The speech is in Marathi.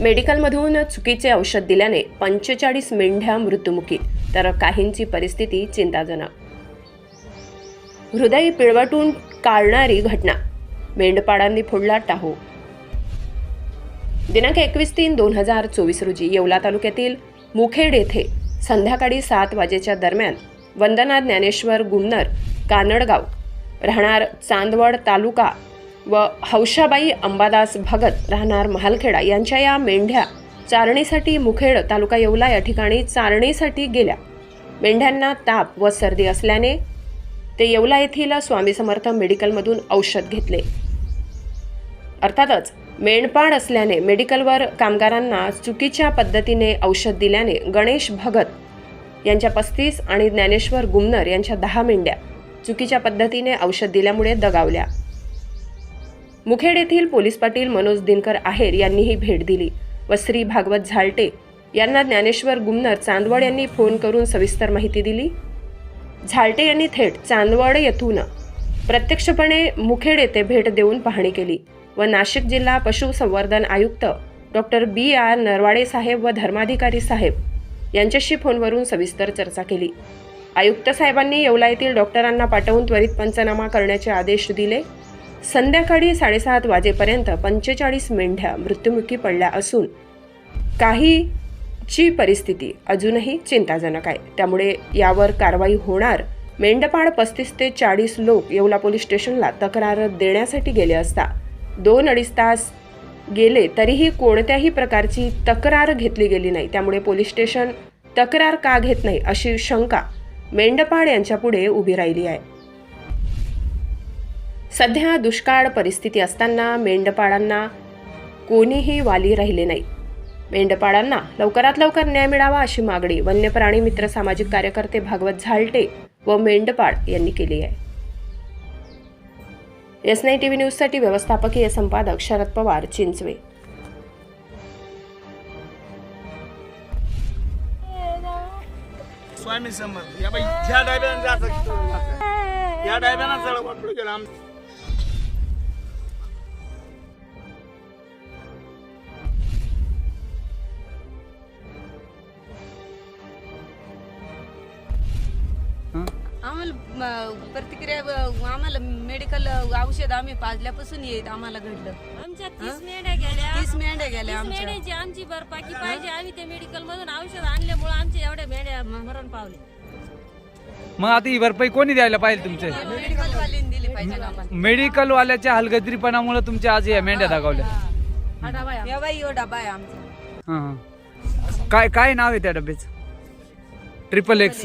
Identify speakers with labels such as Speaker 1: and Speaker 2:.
Speaker 1: मेडिकलमधून चुकीचे औषध दिल्याने पंचेचाळीस मेंढ्या मृत्युमुखी तर काहींची परिस्थिती चिंताजनक. हृदय पिळवटून काढणारी घटना मेंढपाळांनी फोडला टाहो. दिनांक एकवीस तीन दोन हजार चोवीस रोजी येवला तालुक्यातील मुखेड येथे संध्याकाळी सात वाजेच्या दरम्यान वंदना ज्ञानेश्वर गुमनर कानडगाव राहणार चांदवड तालुका व हौशाबाई अंबादास भगत राहणार महालखेडा यांच्या या मेंढ्या चारणीसाठी मुखेड तालुका येवला या ठिकाणी चारणीसाठी गेल्या. मेंढ्यांना ताप व सर्दी असल्याने ते येवला येथील स्वामी समर्थ मेडिकलमधून औषध घेतले. अर्थातच मेंढपाळ असल्याने मेडिकलवर कामगारांना चुकीच्या पद्धतीने औषध दिल्याने गणेश भगत यांच्या पस्तीस आणि ज्ञानेश्वर गुमनर यांच्या दहा मेंढ्या चुकीच्या पद्धतीने औषध दिल्यामुळे दगावल्या. मुखेड येथील पोलीस पाटील मनोज दिनकर आहेर यांनीही भेट दिली व श्री भागवत झालटे यांना ज्ञानेश्वर गुमनर चांदवड यांनी फोन करून सविस्तर माहिती दिली. झालटे यांनी थेट चांदवड येथून प्रत्यक्षपणे मुखेड येथे भेट देऊन पाहणी केली व नाशिक जिल्हा पशुसंवर्धन आयुक्त डॉक्टर बी आर नरवाडे साहेब व धर्माधिकारी साहेब यांच्याशी फोनवरून सविस्तर चर्चा केली. आयुक्त साहेबांनी येवला येथील डॉक्टरांना पाठवून त्वरित पंचनामा करण्याचे आदेश दिले. संध्याकाळी साडेसात वाजेपर्यंत पंचेचाळीस मेंढ्या मृत्युमुखी पडल्या असून काहीची परिस्थिती अजूनही चिंताजनक आहे. त्यामुळे यावर कारवाई होणार. मेंढपाळ पस्तीस ते चाळीस लोक येवला पोलीस स्टेशनला तक्रार देण्यासाठी गेले असता दोन अडीच तास गेले तरीही कोणत्याही प्रकारची तक्रार घेतली गेली नाही. त्यामुळे पोलीस स्टेशन तक्रार का घेत नाही अशी शंका मेंढपाळ यांच्यापुढे उभी राहिली आहे. सध्या दुष्काळ परिस्थिती असताना मेंढपाळांना कोणीही वाली राहिले नाही. मेंढपाळांना लवकरात लवकर न्याय मिळावा अशी मागणी वन्यप्राणी मित्र सामाजिक कार्यकर्ते भागवत झालटे व मेंढपाळ यांनी केली आहे. एस नाईन टीव्ही न्यूजसाठी व्यवस्थापकीय संपादक शरद पवार चिंचवे.
Speaker 2: स्वामी समर्थ या बाई ह्या डायब्यानं जायचं या डायब्यानं चढ वाटलं गेलं आम
Speaker 3: आम्हाला प्रतिक्रिया आम्हाला मेडिकल औषध आम्ही पाजल्यापासून येत आम्हाला घडलं.
Speaker 4: आमच्या तीस मेंढ्या गेल्या.
Speaker 3: तीस मेंढ्या गेल्या
Speaker 4: तीस
Speaker 3: आमच्या.
Speaker 4: मेंढ्याची आमची भरपाकी पाहिजे. आम्ही त्या मेडिकल मधून औषध आणल्यामुळे आमच्या एवढ्या मेंढ्या मरण पावले.
Speaker 5: मग आता ही भरपाई कोणी द्यायला पाहिजे तुमचे?
Speaker 3: मेडिकल वाल्यांनी दिली पाहिजे आम्हाला.
Speaker 5: मेडिकल वाल्याच्या हलगद्रीपणामुळे तुमच्या आज या मेंढ्या दाखवल्या
Speaker 4: हा. डबा आहे
Speaker 3: या बाई यो डबा आहे आमचा.
Speaker 5: हां हां. काय काय नाव आहे त्या डब्याचं? Triple x